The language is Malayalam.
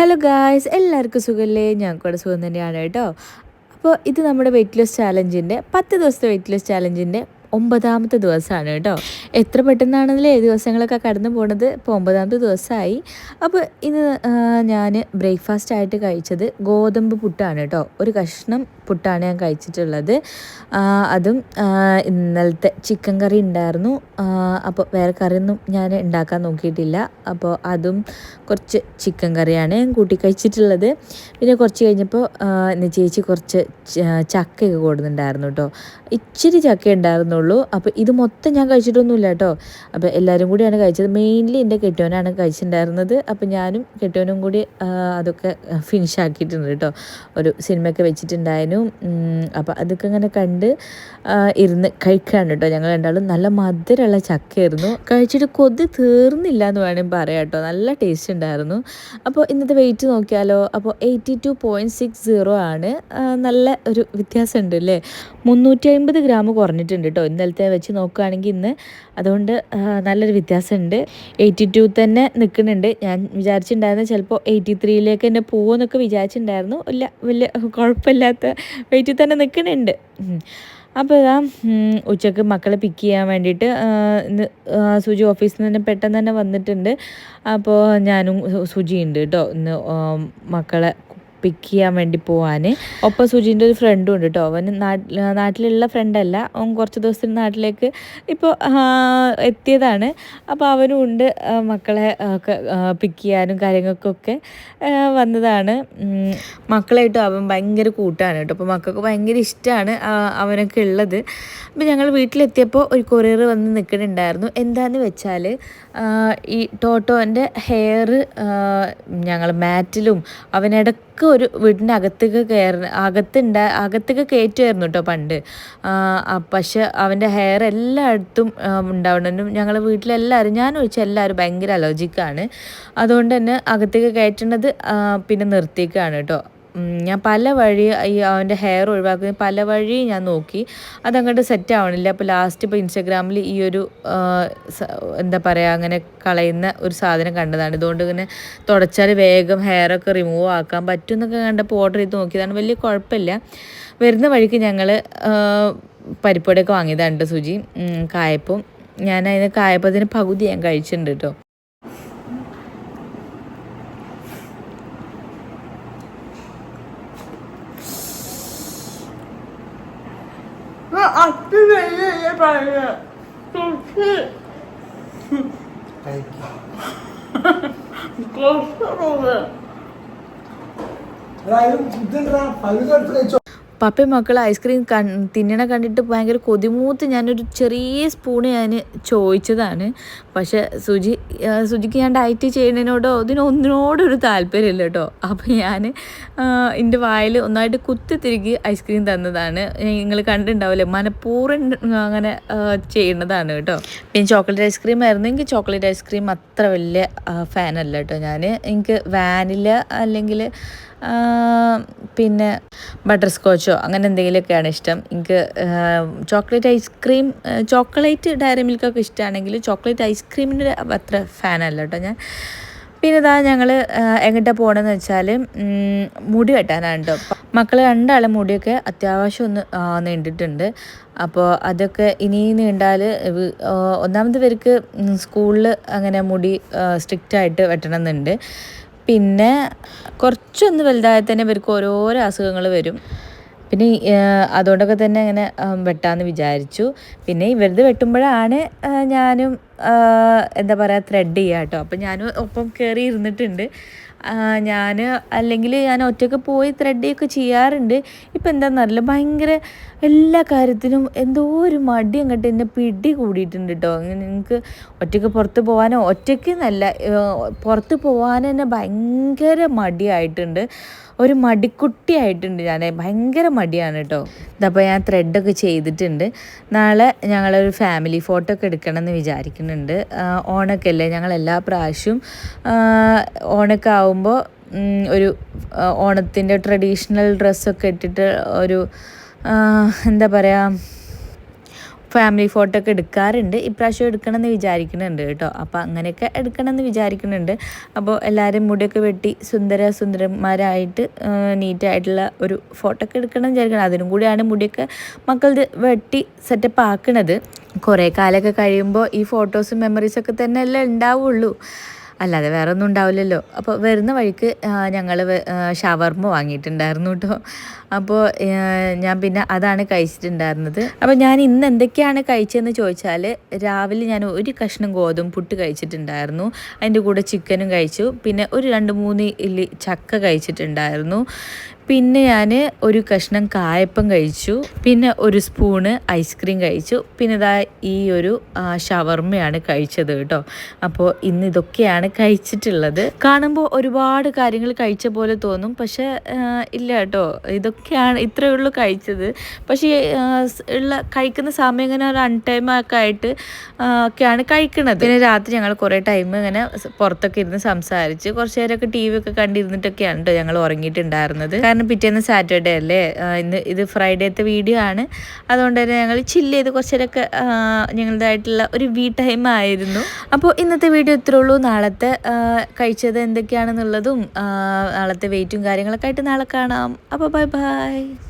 ഹലോ ഗായ്സ് എല്ലാവർക്കും സുഖമല്ലേ ഞങ്ങൾക്കൂടെ സുഖം തന്നെയാണ് കേട്ടോ. അപ്പോൾ ഇത് നമ്മുടെ വെയിറ്റ് ലോസ് ചാലഞ്ചിന്റെ പത്ത് ദിവസത്തെ വെയിറ്റ് ലോസ് ചാലഞ്ചിന്റെ ഒമ്പതാമത്തെ ദിവസമാണ് കേട്ടോ. എത്ര പെട്ടെന്നാണല്ലേ ദിവസങ്ങളൊക്കെ കടന്നു പോണത്? ഇപ്പോൾ ഒമ്പതാമത്തെ ദിവസമായി. അപ്പോൾ ഇന്ന് ഞാൻ ബ്രേക്ക്ഫാസ്റ്റ് ആയിട്ട് കഴിച്ചത് ഗോതമ്പ് പുട്ടാണ് കേട്ടോ. ഒരു കഷ്ണം പുട്ടാണ് ഞാൻ കഴിച്ചിട്ടുള്ളത്. അതും ഇന്നലത്തെ ചിക്കൻ കറി ഉണ്ടായിരുന്നു. അപ്പോൾ വേറെ കറിയൊന്നും ഞാൻ ഉണ്ടാക്കാൻ നോക്കിയിട്ടില്ല. അപ്പോൾ അതും കുറച്ച് ചിക്കൻ കറിയാണ് ഞാൻ കൂട്ടി കഴിച്ചിട്ടുള്ളത്. പിന്നെ കുറച്ച് കഴിഞ്ഞപ്പോൾ ഇന്ന് ചേച്ചി കുറച്ച് ചക്കയൊക്കെ കൊടുക്കുന്നുണ്ടായിരുന്നു കേട്ടോ. ഇച്ചിരി ചക്ക ഉണ്ടായിരുന്നുള്ളൂ അപ്പോൾ ഇത് മൊത്തം ഞാൻ കഴിച്ചിട്ടൊന്നുമില്ല കേട്ടോ. അപ്പോൾ എല്ലാവരും കൂടിയാണ് കഴിച്ചത്. മെയിൻലി എന്റെ കെട്ടിയോനാണ് കഴിച്ചിട്ടുണ്ടായിരുന്നത്. അപ്പോൾ ഞാനും കെട്ടിയോനും കൂടി അതൊക്കെ ഫിനിഷ് ആക്കിയിട്ടുണ്ട് കേട്ടോ. ഒരു സിനിമയൊക്കെ വെച്ചിട്ടുണ്ടായിരുന്നു. അപ്പോൾ അതൊക്കെ ഇങ്ങനെ കണ്ട് ഇരുന്ന് കഴിക്കുകയാണ് കേട്ടോ ഞങ്ങൾ രണ്ടാളും. നല്ല മധുരമുള്ള ചക്കയായിരുന്നു. കഴിച്ചിട്ട് കൊതി തീർന്നില്ല എന്ന് വേണമെങ്കിൽ പറയാം കേട്ടോ. നല്ല ടേസ്റ്റ് ഉണ്ടായിരുന്നു. അപ്പോൾ ഇന്നത്തെ വെയിറ്റ് നോക്കിയാലോ അപ്പോൾ eighty two point six zero ആണ്. നല്ല ഒരു വ്യത്യാസമുണ്ട് അല്ലേ? മുന്നൂറ്റി അമ്പത് ഗ്രാം കുറഞ്ഞിട്ടുണ്ട് കേട്ടോ ഇന്നലത്തെ വെച്ച് നോക്കുകയാണെങ്കിൽ ഇന്ന്. അതുകൊണ്ട് നല്ലൊരു വ്യത്യാസമുണ്ട്. എയ്റ്റി ടു തന്നെ നിൽക്കുന്നുണ്ട്. ഞാൻ വിചാരിച്ചിട്ടുണ്ടായിരുന്നു ചിലപ്പോൾ എയ്റ്റി ത്രീയിലേക്ക് തന്നെ പോകുമെന്നൊക്കെ വിചാരിച്ചിട്ടുണ്ടായിരുന്നു. ഇല്ല വലിയ കുഴപ്പമില്ലാത്ത വെയിറ്റിൽ തന്നെ നിൽക്കുന്നുണ്ട്. അപ്പോൾ ഇതാ ഉച്ചയ്ക്ക് മക്കളെ പിക്ക് ചെയ്യാൻ വേണ്ടിയിട്ട് ഇന്ന് സുജി ഓഫീസിൽ നിന്ന് തന്നെ പെട്ടെന്ന് തന്നെ വന്നിട്ടുണ്ട്. അപ്പോൾ ഞാനും സുജി ഉണ്ട് കേട്ടോ. ഇന്ന് മക്കളെ പിക്ക് ചെയ്യാൻ വേണ്ടി പോവാൻ. ഒപ്പം സുജിന്റെ ഒരു ഫ്രണ്ടും ഉണ്ട് കേട്ടോ അവൻ നാട്ടിലുള്ള ഫ്രണ്ടല്ല അവൻ കുറച്ച് ദിവസത്തിന് നാട്ടിലേക്ക് ഇപ്പോൾ എത്തിയതാണ്. അപ്പോൾ അവനും ഉണ്ട്. മക്കളെ ഒക്കെ പിക്ക് ചെയ്യാനും കാര്യങ്ങൾക്കൊക്കെ വന്നതാണ്. മക്കളായിട്ടും അവൻ ഭയങ്കര കൂട്ടാണ് കേട്ടോ അപ്പോൾ മക്കൾക്ക് ഭയങ്കര ഇഷ്ടമാണ് അവനൊക്കെ ഉള്ളത്. അപ്പോൾ ഞങ്ങൾ വീട്ടിലെത്തിയപ്പോൾ ഒരു കൊറിയർ വന്ന് നിൽക്കുന്നുണ്ടായിരുന്നു എന്താന്ന് വെച്ചാൽ ഈ ടോട്ടോന്റെ ഹെയർ ഞങ്ങൾ മാറ്റിലും അവനിടക്ക് ഒരു വീടിന്റെ അകത്തേക്ക് കയറി അകത്തുണ്ട അകത്തേക്ക് കയറ്റുമായിരുന്നു കേട്ടോ പണ്ട്. പക്ഷെ അവന്റെ ഹെയർ എല്ലായിടത്തും ഉണ്ടാവണമെന്നും ഉണ്ടാവണം ഞങ്ങൾ വീട്ടിലെല്ലാവരും ഞാൻ ഒഴിച്ച എല്ലാവരും ഭയങ്കര അലർജിക്കാണ് അതുകൊണ്ട് തന്നെ അകത്തേക്ക് കയറ്റുന്നത് പിന്നെ നിർത്തിയേക്കാണ് കേട്ടോ. ഞാൻ പല വഴി ഈ അവന്റെ ഹെയർ ഒഴിവാക്കുന്ന പല വഴി ഞാൻ നോക്കി. അതങ്ങോട്ട് സെറ്റ് ആവണില്ല. അപ്പോൾ ലാസ്റ്റ് ഇപ്പോൾ ഇൻസ്റ്റാഗ്രാമിൽ ഈ ഒരു എന്താ പറയുക അങ്ങനെ കളയുന്ന ഒരു സാധനം കണ്ടതാണ്. ഇതുകൊണ്ട് ഇങ്ങനെ തുടച്ചാൽ വേഗം ഹെയറൊക്കെ റിമൂവ് ആക്കാൻ പറ്റും എന്നൊക്കെ കണ്ടപ്പോൾ ഓർഡർ ചെയ്ത് നോക്കിയതാണ്. വലിയ കുഴപ്പമില്ല. വരുന്ന വഴിക്ക് ഞങ്ങൾ പരിപ്പൊടിയൊക്കെ വാങ്ങിയതാണ് സുജി കായപ്പം. ഞാൻ അതിന് കായപ്പത്തിന് പകുതി ഞാൻ കഴിച്ചിട്ടുണ്ട് കേട്ടോ അതായത് ഇതുണ്ടാ പകുതി എടുത്ത് കഴിച്ചോ പപ്പയും മക്കൾ ഐസ്ക്രീം കൺ തിന്നണ കണ്ടിട്ട് ഭയങ്കര കൊതിമൂത്ത് ഞാനൊരു ചെറിയ സ്പൂണ് ഞാൻ ചോദിച്ചതാണ് പക്ഷേ സുജി സുജിക്ക് ഞാൻ ഡയറ്റ് ചെയ്യുന്നതിനോടോ ഇതിനൊന്നിനോടൊരു താല്പര്യമില്ല കേട്ടോ. അപ്പോൾ ഞാൻ എന്റെ വായിൽ ഒന്നായിട്ട് കുത്തി തിരികെ ഐസ്ക്രീം തന്നതാണ്. നിങ്ങൾ കണ്ടിട്ടുണ്ടാവില്ലേ? മനഃപൂർവം അങ്ങനെ ചെയ്യുന്നതാണ് കേട്ടോ. പിന്നെ ചോക്ലേറ്റ് ഐസ്ക്രീം ആയിരുന്നു. എനിക്ക് ചോക്ലേറ്റ് ഐസ്ക്രീം അത്ര വലിയ ഫാനല്ല കേട്ടോ ഞാൻ എനിക്ക് വാനില അല്ലെങ്കിൽ പിന്നെ ബട്ടർ സ്കോച്ചോ അങ്ങനെ എന്തെങ്കിലുമൊക്കെയാണ് ഇഷ്ടം. എനിക്ക് chocolate ice cream chocolate Dairy മിൽക്കൊക്കെ ഇഷ്ടമാണെങ്കിൽ ചോക്ലേറ്റ് ഐസ്ക്രീമിന്റെ അത്ര ഫാനല്ല കേട്ടോ ഞാൻ. പിന്നെ ഇതാ ഞങ്ങൾ എങ്ങോട്ടാണ് പോകണമെന്ന് വെച്ചാൽ മുടി വെട്ടാനാണ് കേട്ടോ. മക്കൾ രണ്ടാളെ മുടിയൊക്കെ അത്യാവശ്യം ഒന്ന് നീണ്ടിട്ടുണ്ട്. അപ്പോൾ അതൊക്കെ ഇനി നീണ്ടാൽ ഒന്നാമത് പേർക്ക് സ്കൂളിൽ അങ്ങനെ മുടി സ്ട്രിക്റ്റായിട്ട് വെട്ടണം എന്നുണ്ട് പിന്നെ കുറച്ചൊന്ന് വലുതായാൽ തന്നെ ഇവർക്ക് ഓരോരോ അസുഖങ്ങൾ വരും. പിന്നെ അതുകൊണ്ടൊക്കെ തന്നെ അങ്ങനെ വെട്ടാമെന്ന് വിചാരിച്ചു. പിന്നെ ഇവരത് വെട്ടുമ്പോഴാണ് ഞാനും എന്താ പറയുക ത്രെഡ് ചെയ്യുക കേട്ടോ അപ്പം ഞാനും ഒപ്പം കയറി ഇരുന്നിട്ടുണ്ട് ഞാൻ അല്ലെങ്കിൽ ഞാൻ ഒറ്റയ്ക്ക് പോയി ത്രെഡ് ചെയ്യുകയൊക്കെ ചെയ്യാറുണ്ട്. ഇപ്പം എന്താണെന്നറിയില്ല ഭയങ്കര എല്ലാ കാര്യത്തിനും എന്തോ ഒരു മടി അങ്ങോട്ട് എന്നെ പിടി കൂടിയിട്ടുണ്ട് കേട്ടോ നിങ്ങൾക്ക് ഒറ്റയ്ക്ക് പുറത്ത് പോകാനോ ഒറ്റയ്ക്ക് നല്ല പുറത്ത് പോകാൻ തന്നെ ഭയങ്കര മടിയായിട്ടുണ്ട്. ഒരു മടിക്കുട്ടിയായിട്ടുണ്ട് ഞാൻ ഭയങ്കര മടിയാണ് കേട്ടോ. ഇതപ്പോൾ ഞാൻ ത്രെഡൊക്കെ ചെയ്തിട്ടുണ്ട്. നാളെ ഞങ്ങളൊരു ഫാമിലി ഫോട്ടോ ഒക്കെ എടുക്കണം എന്ന് വിചാരിക്കുന്നുണ്ട് ഓണക്കല്ലേ? അല്ലേ ഞങ്ങൾ എല്ലാ പ്രാവശ്യവും ഓണൊക്കെ ആവുമ്പോൾ ഒരു ഓണത്തിന്റെ ട്രഡീഷണൽ ഡ്രസ്സൊക്കെ ഇട്ടിട്ട് ഒരു എന്താ പറയുക ഫാമിലി ഫോട്ടോ ഒക്കെ എടുക്കാറുണ്ട്. ഇപ്രാവശ്യം എടുക്കണമെന്ന് വിചാരിക്കുന്നുണ്ട് കേട്ടോ. അപ്പോൾ അങ്ങനെയൊക്കെ എടുക്കണമെന്ന് വിചാരിക്കുന്നുണ്ട്. അപ്പോൾ എല്ലാവരും മുടിയൊക്കെ വെട്ടി സുന്ദര സുന്ദരന്മാരായിട്ട് നീറ്റായിട്ടുള്ള ഒരു ഫോട്ടോ ഒക്കെ എടുക്കണം വിചാരിക്കണം അതിനും കൂടിയാണ് മുടിയൊക്കെ മക്കളത് വെട്ടി സെറ്റപ്പ് ആക്കണത്. കുറേ കാലമൊക്കെ കഴിയുമ്പോൾ ഈ ഫോട്ടോസും മെമ്മറീസൊക്കെ തന്നെ അല്ലേ ഉണ്ടാവുള്ളൂ. അല്ലാതെ വേറെ ഒന്നും ഉണ്ടാവില്ലല്ലോ. അപ്പോൾ വരുന്ന വഴിക്ക് ഞങ്ങൾ ഷവർമ വാങ്ങിയിട്ടുണ്ടായിരുന്നു കേട്ടോ. അപ്പോൾ ഞാൻ പിന്നെ അതാണ് കഴിച്ചിട്ടുണ്ടായിരുന്നത്. അപ്പോൾ ഞാൻ ഇന്ന് എന്തൊക്കെയാണ് കഴിച്ചതെന്ന് ചോദിച്ചാൽ രാവിലെ ഞാൻ ഒരു കഷ്ണം ഗോതമ്പ് പുട്ട് കഴിച്ചിട്ടുണ്ടായിരുന്നു. അതിന്റെ കൂടെ ചിക്കനും കഴിച്ചു. പിന്നെ ഒരു രണ്ട് മൂന്ന് ഇല്ലി ചക്ക കഴിച്ചിട്ടുണ്ടായിരുന്നു. പിന്നെ ഞാൻ ഒരു കഷ്ണം കായപ്പം കഴിച്ചു. പിന്നെ ഒരു സ്പൂണ് ഐസ്ക്രീം കഴിച്ചു. പിന്നെ ഇതാ ഈ ഒരു ഷവർമ്മയാണ് കഴിച്ചത് കേട്ടോ. അപ്പോൾ ഇന്ന് ഇതൊക്കെയാണ് കഴിച്ചിട്ടുള്ളത്. കാണുമ്പോൾ ഒരുപാട് കാര്യങ്ങൾ കഴിച്ച പോലെ തോന്നും. പക്ഷേ ഇല്ല കേട്ടോ. ഇതൊക്കെയാണ് ഇത്രയേ ഉള്ളൂ കഴിച്ചത്. പക്ഷേ ഉള്ള കഴിക്കുന്ന സമയം ഇങ്ങനെ ഒരു അൺടൈം ഒക്കെ ആയിട്ട് ഒക്കെയാണ് കഴിക്കുന്നത് പിന്നെ രാത്രി ഞങ്ങൾ കുറേ ടൈം ഇങ്ങനെ പുറത്തൊക്കെ ഇരുന്ന് സംസാരിച്ച് കുറച്ച് നേരമൊക്കെ ടി വി ഒക്കെ കണ്ടിരുന്നിട്ടൊക്കെയാണ് കേട്ടോ ഞങ്ങൾ ഉറങ്ങിയിട്ടുണ്ടായിരുന്നത് കാരണം പിറ്റേന്ന് സാറ്റർഡേ അല്ലേ? ഇന്ന് ഇത് ഫ്രൈഡേത്തെ വീഡിയോ ആണ്. അതുകൊണ്ട് തന്നെ ഞങ്ങൾ ചില്ല് ചെയ്ത് കുറച്ച് നേരമൊക്കെ ഞങ്ങളുടേതായിട്ടുള്ള ഒരു വീ ടൈം ആയിരുന്നു. അപ്പോൾ ഇന്നത്തെ വീഡിയോ ഇത്രേ ഉള്ളൂ. നാളത്തെ കഴിച്ചത് എന്തൊക്കെയാണെന്നുള്ളതും നാളത്തെ വെയിറ്റും കാര്യങ്ങളൊക്കെ ആയിട്ട് നാളെ കാണാം. അപ്പോൾ ബൈ ബൈ Bye.